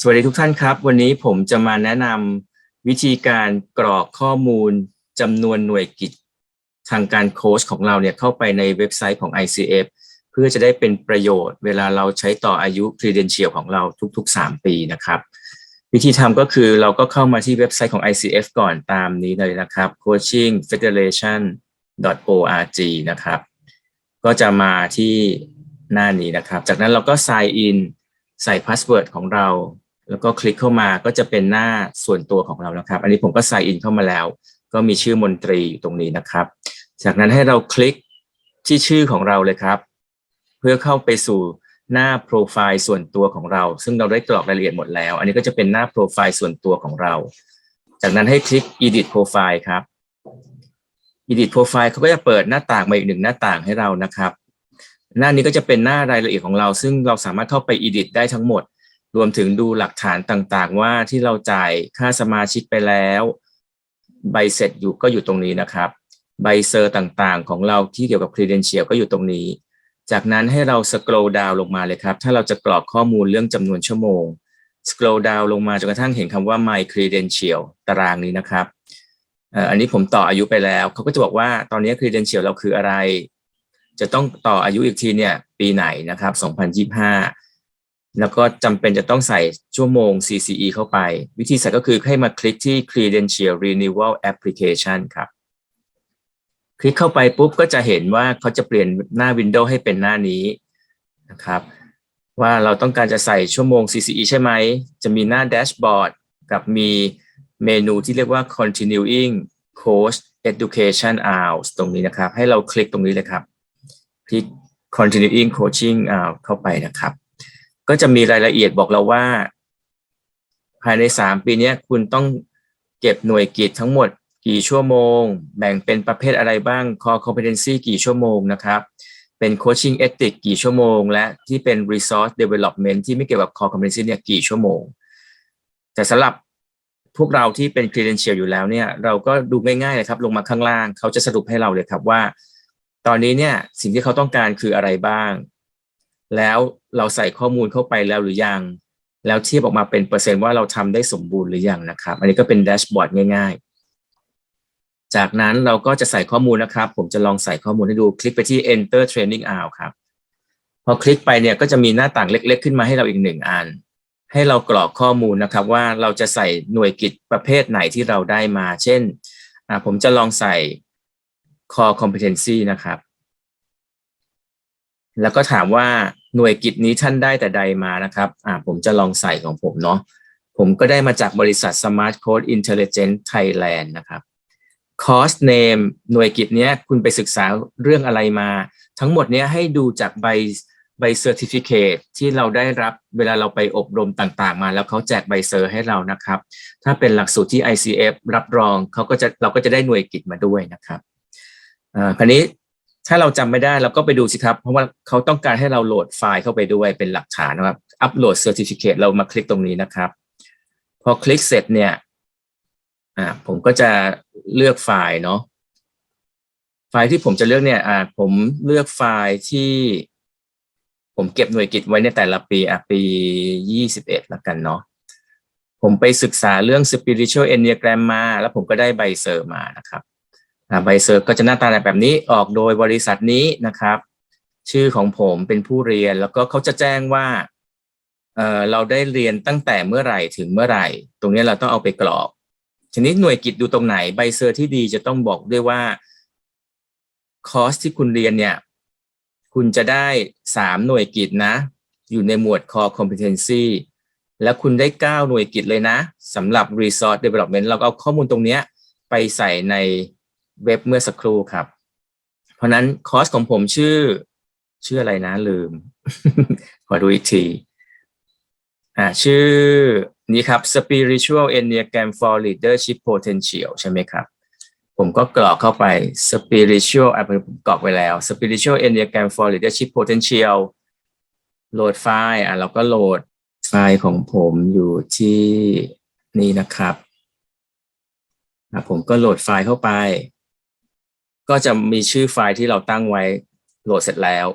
สวัสดีทุกท่านครับ วันนี้ผมจะมาแนะนำวิธีการกรอกข้อมูลจำนวนหน่วยกิจทางการโค้ชของเราเนี่ยเข้าไปในเว็บไซต์ของ ICF เพื่อจะได้เป็นประโยชน์ เวลาเราใช้ต่ออายุ credential ของเราทุก ๆ 3 ปีนะครับ วิธีทำก็คือเราก็เข้ามาที่เว็บไซต์ของ ICF ก่อนตามนี้เลยนะครับ coaching federation org นะครับ ก็จะมาที่หน้านี้นะครับ จากนั้นเราก็ sign in ใส่พาสเวิร์ดของเรา แล้วก็คลิกเข้ามาก็จะเป็นหน้าส่วนตัวของเรานะครับ อันนี้ผมก็ sign in เข้ามาแล้ว ก็มีชื่อมนตรีอยู่ตรงนี้นะครับ จากนั้นให้เราคลิกที่ชื่อของเราเลยครับ เพื่อเข้าไปสู่หน้าโปรไฟล์ส่วนตัวของเรา ซึ่งเราได้กรอกรายละเอียดหมดแล้ว อันนี้ก็จะเป็นหน้าโปรไฟล์ส่วนตัวของเรา จากนั้นให้คลิก edit profile ครับ edit profile เขาก็จะเปิดหน้าต่างมาอีกหนึ่งหน้าต่างให้เรานะครับ หน้านี้ก็จะเป็นหน้ารายละเอียดของเรา ซึ่งเราสามารถเข้าไป edit ได้ทั้งหมด รวมถึงดูหลักฐานต่างๆ ว่าที่เราจ่ายค่าสมาชิกไปแล้ว ใบเสร็จอยู่ก็อยู่ตรงนี้นะครับ ใบเซอร์ต่างๆ ของเราที่เกี่ยวกับ credential ก็อยู่ตรงนี้ จากนั้นให้เรา scroll down ลงมาเลยครับ ถ้าเราจะกรอกข้อมูลเรื่องจำนวนชั่วโมง scroll down ลงมาจนกระทั่งเห็นคำว่า my credential ตารางนี้นะครับอันนี้ผมต่ออายุไปแล้วเขาก็จะบอกว่าตอนนี้ credential เราคืออะไร จะต้องต่ออายุอีกทีเนี่ยปีไหนนะครับ 2025 แล้วก็จำเป็นจะต้องใส่ชั่วโมง CCE เข้าไป วิธีใส่ก็คือให้มาคลิกที่ credential renewal application ครับ คลิกเข้าไปปุ๊บก็จะเห็นว่าเขาจะเปลี่ยนหน้า Windows ให้เป็นหน้านี้นะครับ ว่าเราต้องการจะใส่ชั่วโมง CCE ใช่ไหม จะมีหน้าแดชบอร์ดกับมีเมนูที่เรียกว่า continuing course education hours ตรงนี้นะครับ ให้เราคลิกตรงนี้เลยครับ คลิก continuing coaching hours เข้าไปนะครับ ก็จะมีรายละเอียดบอกเราว่า ภายใน3ปีนี้คุณต้องเก็บหน่วยกิจทั้งหมดกี่ชั่วโมง แบ่งเป็นประเภทอะไรบ้าง core competency กี่ชั่วโมงนะครับ เป็น coaching ethic กี่ชั่วโมง และที่เป็น resource development ที่ไม่เกี่ยวกับ core competency เนี่ยกี่ชั่วโมง แต่สำหรับพวกเราที่เป็น credential อยู่แล้วเนี่ยเราก็ดูง่ายๆเลยครับ ลงมาข้างล่างเขาจะสรุปให้เราเลยครับว่า ตอนนี้เนี่ยสิ่งที่เขาต้องการคืออะไรบ้าง แล้วเราใส่ข้อมูลเข้าไปแล้วหรือยัง แล้วเทียบออกมาเป็นเปอร์เซ็นต์ว่าเราทำได้สมบูรณ์หรือยังนะครับ อันนี้ก็เป็นแดชบอร์ดง่าย ๆ จากนั้นเราก็จะใส่ข้อมูลนะครับ ผมจะลองใส่ข้อมูลให้ดูคลิกไปที่ enter training hour ครับ พอคลิกไปเนี่ยก็จะมีหน้าต่างเล็ก ๆ ขึ้นมาให้เราอีกหนึ่งอัน ให้เรากรอกข้อมูลนะครับ ว่าเราจะใส่หน่วยกิจประเภทไหนที่เราได้มา เช่นผมจะลองใส่ core competency นะครับ แล้วก็ถามว่าหน่วยกิจนี้ท่านได้แต่ใดมานะครับอ่าผมจะลองใส่ของผมเนาะผมก็ได้มาจากบริษัท Smart Code Intelligence Thailand นะครับ Course Name หน่วยกิจเนี้ยคุณไปศึกษาเรื่องอะไรมา ทั้งหมดเนี้ยให้ดูจากใบใบ Certificate ที่เราได้รับเวลาเราไปอบรมต่างๆ มา แล้วเขาแจกใบเซอร์ให้เรานะครับ ถ้าเป็นหลักสูตรที่ ICF รับรองเขาก็จะเราก็จะได้หน่วยกิจมาด้วยนะครับอ่าคราวนี้ ถ้าเราจำไม่ได้เราก็ไปดูสิครับ เพราะว่าเขาต้องการให้เราโหลดไฟล์เข้าไปด้วยเป็นหลักฐานนะครับอัปโหลดเซอร์ติฟิเคตเรามาคลิกตรงนี้นะครับ พอคลิกเสร็จเนี่ยอ่าผมก็จะเลือกไฟล์เนาะไฟล์ที่ผมจะเลือกเนี่ยอ่าผมเลือกไฟล์ที่ ผมเก็บหน่วยกิจไว้ในแต่ละปีอะปียี่สิบเอ็ดละกันเนาะผมไปศึกษาเรื่อง spiritual enneagram มา แล้วผมก็ได้ใบเซอร์มานะครับ ใบเซอร์ก็จะหน้าตาแบบนี้ออกโดยบริษัทนี้นะครับ ชื่อของผมเป็นผู้เรียนแล้วก็เขาจะแจ้งว่าเออเราได้เรียนตั้งแต่เมื่อไหร่ถึงเมื่อไหร่ ตรงนี้เราต้องเอาไปกรอกทีนี้หน่วยกิจดูตรงไหนใบเซอร์ที่ดีจะต้องบอกด้วยว่าคอร์สที่คุณเรียนเนี่ย คุณจะได้สามหน่วยกิจนะ อยู่ในหมวด core competency แล้วคุณได้เก้าหน่วยกิจเลยนะสำหรับ resource development เราก็เอาข้อมูลตรงนี้ไปใส่ใน เว็บเมื่อสักครู่ครับ เพราะนั้นคอร์สของผมชื่อ ชื่ออะไรนะลืม ขอดูอีกทีอ่าชื่อนี้ครับ Spiritual Enneagram for Leadership Potential ใช่ไหมครับ ผมก็กรอกเข้าไป Spiritual อะผมกรอกไว้แล้ว Spiritual Enneagram for Leadership Potential โหลดไฟล์อะเราก็โหลดไฟล์ของผมอยู่ที่นี่นะครับอะผมก็โหลดไฟล์เข้าไป ก็จะมีชื่อไฟล์ที่เราตั้งไว้โหลดเสร็จแล้ว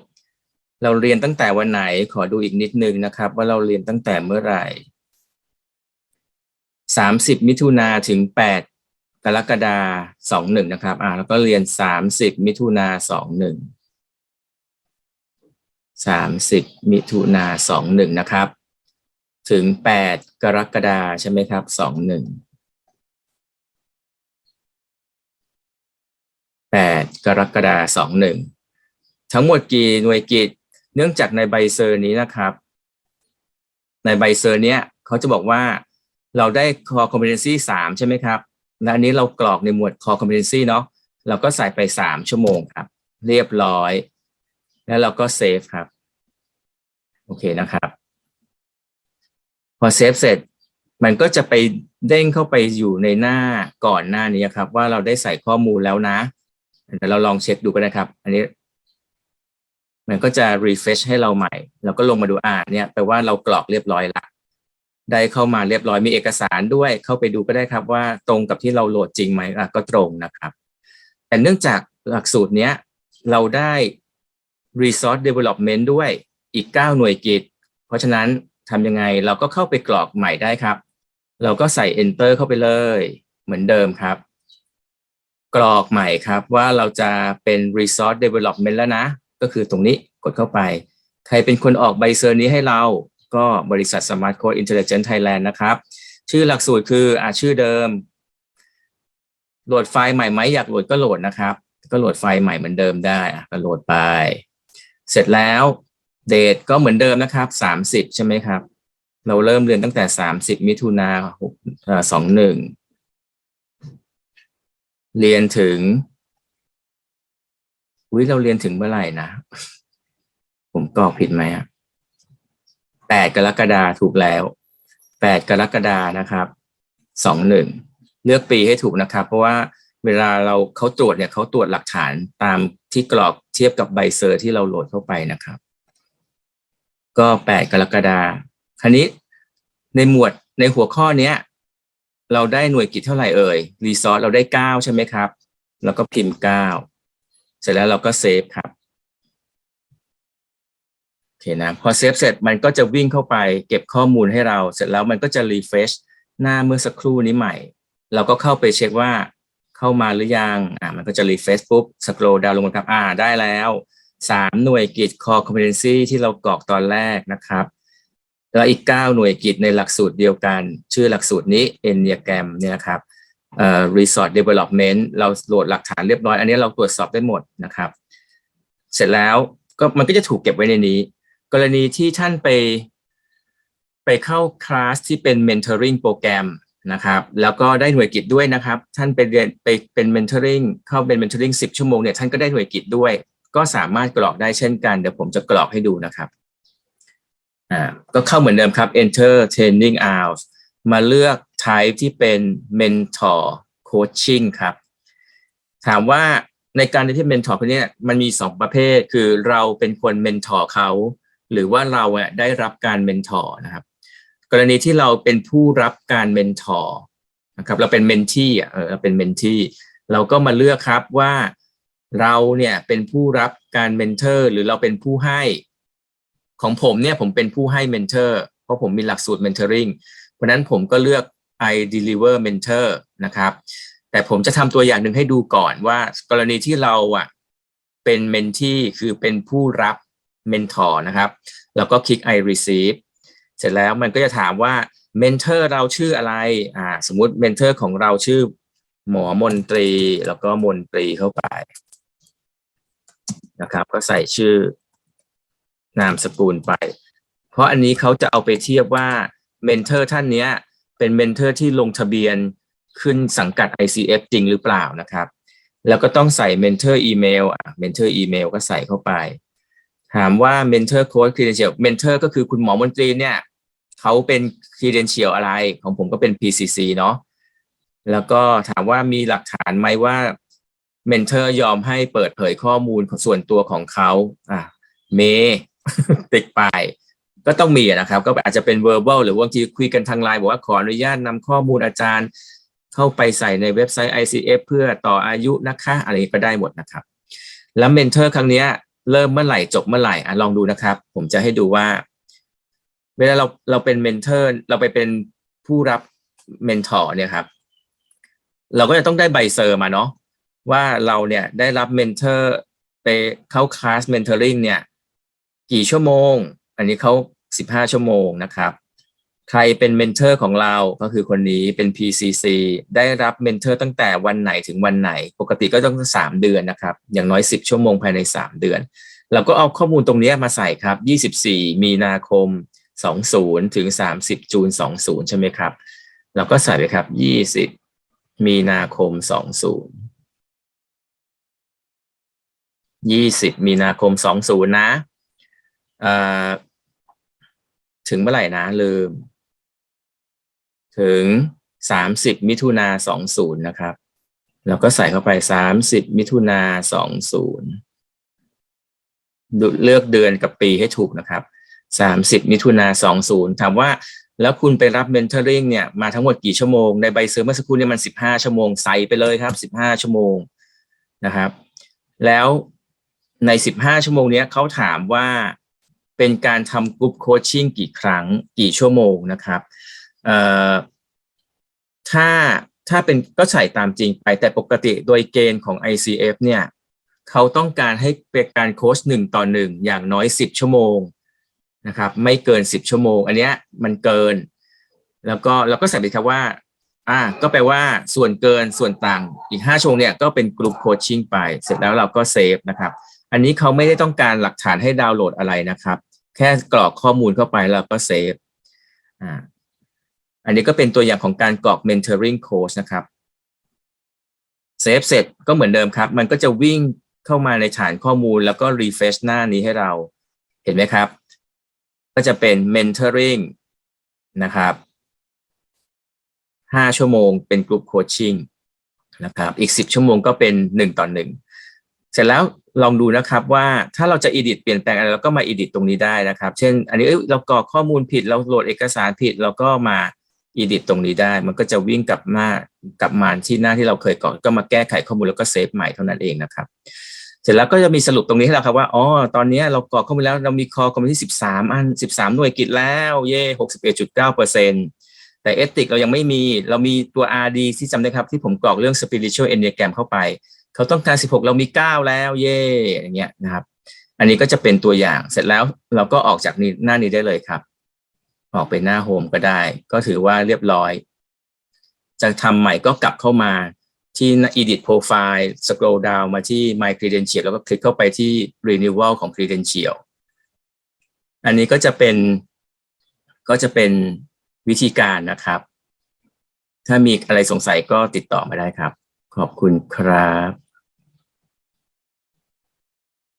เราเรียนตั้งแต่วันไหนขอดูอีกนิดนึงนะครับ ว่าเราเรียนตั้งแต่เมื่อไหร่สามสิบมิถุนาถึงแปดกรกฎาสองหนึ่งนะครับ อ่าแล้วก็เรียนสามสิบมิถุนาสองหนึ่งสามสิบมิถุนาสองหนึ่งนะครับ ถึงแปดกรกฎาใช่ไหมครับส องหนึ่งแปดกรกฎาสองหนึ่งทั้งหมดกี่หน่วยกิจ เนื่องจากในใบเซอร์นี้นะครับ ในใบเซอร์เนี้ยเขาจะบอกว่าเราได้ core competency สามใช่ไหมครับ และอันนี้เรากรอกในหมวด core competency เนาะเราก็ใส่ไปสามชั่วโมงครับ เรียบร้อย แล้วเราก็เซฟครับ โอเคนะครับ พอเซฟเสร็จมันก็จะไปเด้งเข้าไปอยู่ในหน้าก่อนหน้านี้ครับ ว่าเราได้ใส่ข้อมูลแล้วนะ เดี๋ยวเราลองเช็คดูกันนะครับ อันนี้มันก็จะ refresh ให้เราใหม่แล้วก็ลงมาดูอ่าเนี่ยแปลว่าเรากรอกเรียบร้อยละได้เข้ามาเรียบร้อยมีเอกสารด้วย เข้าไปดูก็ได้ครับว่าตรงกับที่เราโหลดจริงไหมอะก็ตรงนะครับ แต่เนื่องจากหลักสูตรเนี้ย เราได้ resource development ด้วยอีก 9 หน่วยกิจ เพราะฉะนั้นทำยังไงเราก็เข้าไปกรอกใหม่ได้ครับ เราก็ใส่ enter เข้าไปเลย เหมือนเดิมครับ กรอกใหม่ครับว่าเราจะเป็น resource development แล้วนะ ก็คือตรงนี้กดเข้าไป ใครเป็นคนออกใบเซอร์นี้ให้เราก็บริษัท Smart Code Intelligent Thailand นะครับ ชื่อหลักสูตรคืออ่าชื่อเดิม โหลดไฟล์ใหม่ไหมอยากโหลดก็โหลดนะครับ ก็โหลดไฟล์ใหม่เหมือนเดิมได้อะก็โหลดไป เสร็จแล้วเดทก็เหมือนเดิมนะครับสามสิบใช่ไหมครับ เราเริ่มเรียนตั้งแต่สามสิบมิถุนาหกสองหนึ่ง เรียนถึงอุ้ยเราเรียนถึงเมื่อไหร่นะ ผมกรอกผิดไหมอะแปดกรกฎาถูกแล้วแปดกรกฎานะครับสองหนึ่งเลือกปีให้ถูกนะครับ เพราะว่าเวลาเราเขาตรวจเนี่ยเขาตรวจหลักฐานตามที่กรอกเทียบกับใบเซอร์ที่เราโหลดเข้าไปนะครับ ก็แปดกรกฎาคราวนี้ในหมวดในหัวข้อเนี้ย เราได้หน่วยกิจเท่าไหร่เอ่ยรีซอสเราได้เก้าใช่ไหมครับ แล้วก็พิมพ์เก้าเสร็จแล้วเราก็เซฟครับโอเคนะพอเซฟเสร็จมันก็จะวิ่งเข้าไปเก็บข้อมูลให้เรา เสร็จแล้วมันก็จะรีเฟชหน้าเมื่อสักครู่นี้ใหม่ เราก็เข้าไปเช็คว่าเข้ามาหรือยังอ่ามันก็จะรีเฟชปุ๊บสครอลดาวลงมาครับอ่าได้แล้วสามหน่วยกิจ core competency ที่เรากรอกตอนแรกนะครับ แล้วอีกเก้าหน่วยกิจในหลักสูตรเดียวกัน ชื่อหลักสูตรนี้ Enneagram เนี่ยครับเอ่อ Resort Development เราโหลดหลักฐานเรียบร้อย อันนี้เราตรวจสอบได้หมดนะครับ เสร็จแล้วก็มันก็จะถูกเก็บไว้ในนี้ กรณีที่ท่านไป ไปเข้าคลาสที่เป็น mentoring โปรแกรมนะครับแล้วก็ได้หน่วยกิจด้วยนะครับ ท่านไปเรียนไปเป็น mentoring เข้าเป็น mentoring 10 ชั่วโมงเนี่ยท่านก็ได้หน่วยกิจด้วย ก็สามารถกรอกได้เช่นกัน เดี๋ยวผมจะกรอกให้ดูนะครับ อ่าก็เข้าเหมือนเดิมครับ enter training hours มาเลือก type ที่เป็น mentor coaching ครับ ถามว่าในการที่ mentor คนนี้มันมีสองประเภทคือเราเป็นคน mentor เขาหรือว่าเราอะได้รับการ mentor นะครับ กรณีที่เราเป็นผู้รับการ mentor นะครับ เราเป็น mentee อ่เออเราเป็น mentee เราก็มาเลือกครับว่าเราเนี่ยเป็นผู้รับการ mentor หรือเราเป็นผู้ให้ ของผมเนี่ยผมเป็นผู้ให้ mentor เพราะผมมีหลักสูตร mentoring เพราะนั้นผมก็เลือก I deliver mentor นะครับ แต่ผมจะทำตัวอย่างหนึ่งให้ดูก่อนว่ากรณีที่เราอะเป็น mentee คือเป็นผู้รับ mentor นะครับเราก็คลิก I receive เสร็จแล้วมันก็จะถามว่า mentor เราชื่ออะไรอ่าสมมุติ mentor ของเราชื่อหมอมนตรี แล้วก็มนตรีเข้าไปนะครับ ก็ใส่ชื่อ นามสกุลไป เพราะอันนี้เขาจะเอาไปเทียบว่าเมนเทอร์ท่านเนี้ย เป็นเมนเทอร์ที่ลงทะเบียนขึ้นสังกัด ICF จริงหรือเปล่านะครับ แล้วก็ต้องใส่เมนเทอร์อีเมลอะเมนเทอร์อีเมลก็ใส่เข้าไป ถามว่าเมนเทอร์โค้ดครีเดนเชียลเมนเทอร์ก็คือคุณหมอมนตรีเนี่ยเขาเป็นครีเดนเชียลอะไรของผมก็เป็น PCC เนาะแล้วก็ถามว่ามีหลักฐานไหมว่าเมนเทอร์ยอมให้เปิดเผยข้อมูลส่วนตัวของเขาอะเม ติดไปก็ต้องมีนะครับ ก็อาจจะเป็น verbal หรือบางทีคุยกันทางไลน์บอกว่าขออนุญาตนำข้อมูลอาจารย์ เข้าไปใส่ในเว็บไซต์ ICF เพื่อต่ออายุนะคะอะไรก็ได้หมดนะครับ แล้วเมนเทอร์ครั้งนี้เริ่มเมื่อไหร่จบเมื่อไหร่อะลองดูนะครับ ผมจะให้ดูว่า เวลาเราเราเป็นเมนเทอร์เราไปเป็นผู้รับเมนทอร์เนี่ยครับ เราก็จะต้องได้ใบเซอร์มาเนาะว่าเราเนี่ยได้รับเมนเทอร์ไปเข้าคลาสเมนเทอริงเนี่ย กี่ชั่วโมง อันนี้เขาสิบห้าชั่วโมงนะครับ ใครเป็นเมนเทอร์ของเราก็คือคนนี้เป็น PCC ได้รับเมนเทอร์ตั้งแต่วันไหนถึงวันไหน ปกติก็ต้องสามเดือนนะครับ อย่างน้อยสิบชั่วโมงภายในสามเดือน เราก็เอาข้อมูลตรงนี้มาใส่ครับยี่สิบสี่มีนาคมสองศูนย์ถึงสามสิบจูนสองศูนย์ใช่ไหมครับ เราก็ใส่ไปครับยี่สิบมีนาคมสองศูนย์ยี่สิบมีนาคมสองศูนย์นะ ถึงเมื่อไหร่นะลืม ถึงสามสิบมิถุนาสองศูนย์นะครับเราก็ใส่เข้าไปสามสิบมิถุนาสองศูนย์เลือกเดือนกับปีให้ถูกนะครับสามสิบมิถุนาสองศูนย์ถามว่าแล้วคุณไปรับเมนเทอริงเนี่ยมาทั้งหมดกี่ชั่วโมง ในใบเซอร์เมื่อสักครู่เนี่ยมันสิบห้าชั่วโมงใส่ไปเลยครับสิบห้าชั่วโมงนะครับ แล้วในสิบห้าชั่วโมงเนี้ยเขาถามว่า เป็นการทำกรุ๊ปโคชชิ่งกี่ครั้งกี่ชั่วโมงนะครับเอ่อถ้าถ้าเป็นก็ใส่ตามจริงไปแต่ปกติโดยเกณฑ์ของ ICF เนี่ยเขาต้องการให้เป็นการโค้ชหนึ่งต่อหนึ่งอย่างน้อยสิบชั่วโมงนะครับไม่เกินสิบชั่วโมง อันเนี้ยมันเกิน แล้วก็เราก็ใส่ไปครับว่าอ่าก็แปลว่าส่วนเกินส่วนต่างอีกห้าชั่วโมงเนี่ยก็เป็นกลุ่มโคชชิ่งไป เสร็จแล้วเราก็เซฟนะครับ อันนี้เขาไม่ได้ต้องการหลักฐานให้ดาวน์โหลดอะไรนะครับ แค่กรอกข้อมูลเข้าไปแล้วก็เซฟอ่าอันนี้ก็เป็นตัวอย่างของการกรอก mentoring course นะครับเซฟเสร็จก็เหมือนเดิมครับ มันก็จะวิ่งเข้ามาในฐานข้อมูลแล้วก็ refresh หน้านี้ให้เราเห็นไหมครับ ก็จะเป็น mentoring นะครับห้าชั่วโมงเป็นกลุ่มโคชชิ่งนะครับ อีกสิบชั่วโมงก็เป็นหนึ่งต่อหนึ่ง เสร็จแล้วลองดูนะครับว่าถ้าเราจะ edit เปลี่ยนแปลงอะไรเราก็มา edit ตรงนี้ได้นะครับ เช่น อันนี้เรากรอกข้อมูลผิดเราโหลดเอกสารผิดเราก็มา edit ตรงนี้ได้ มันก็จะวิ่งกลับมากลับมาที่หน้าที่เราเคยกรอกก็มาแก้ไขข้อมูลแล้วก็เซฟใหม่เท่านั้นเองนะครับ เสร็จแล้วก็จะมีสรุปตรงนี้ให้เราครับว่าอ๋อตอนนี้เรากรอกข้อมูลแล้วเรามีคอคอมมิชที่สิบสามอันสิบสามหน่วยกิจแล้วเย่หกสิบเอ็ดจุดเก้าเปอร์เซ็นต์แต่เอติกเรายังไม่มีเรามีตัว RD ที่จำได้ครับที่ผมกรอกเรื่อง spiritual enneagram เข้าไป เขาต้องการ 16 เรามี 9 แล้ว เย่อย่างเงี้ยนะครับ อันนี้ก็จะเป็นตัวอย่างเสร็จแล้วเราก็ออกจากนี้หน้านี้ได้เลยครับ ออกไปหน้าโฮมก็ได้ ก็ถือว่าเรียบร้อย จะทำใหม่ก็กลับเข้ามาที่ edit profile scroll down มาที่ my credential แล้วก็คลิกเข้าไปที่ renewal ของ credential อันนี้ก็จะเป็นก็จะเป็นวิธีการนะครับ ถ้ามีอะไรสงสัยก็ติดต่อมาได้ครับ ขอบคุณครับ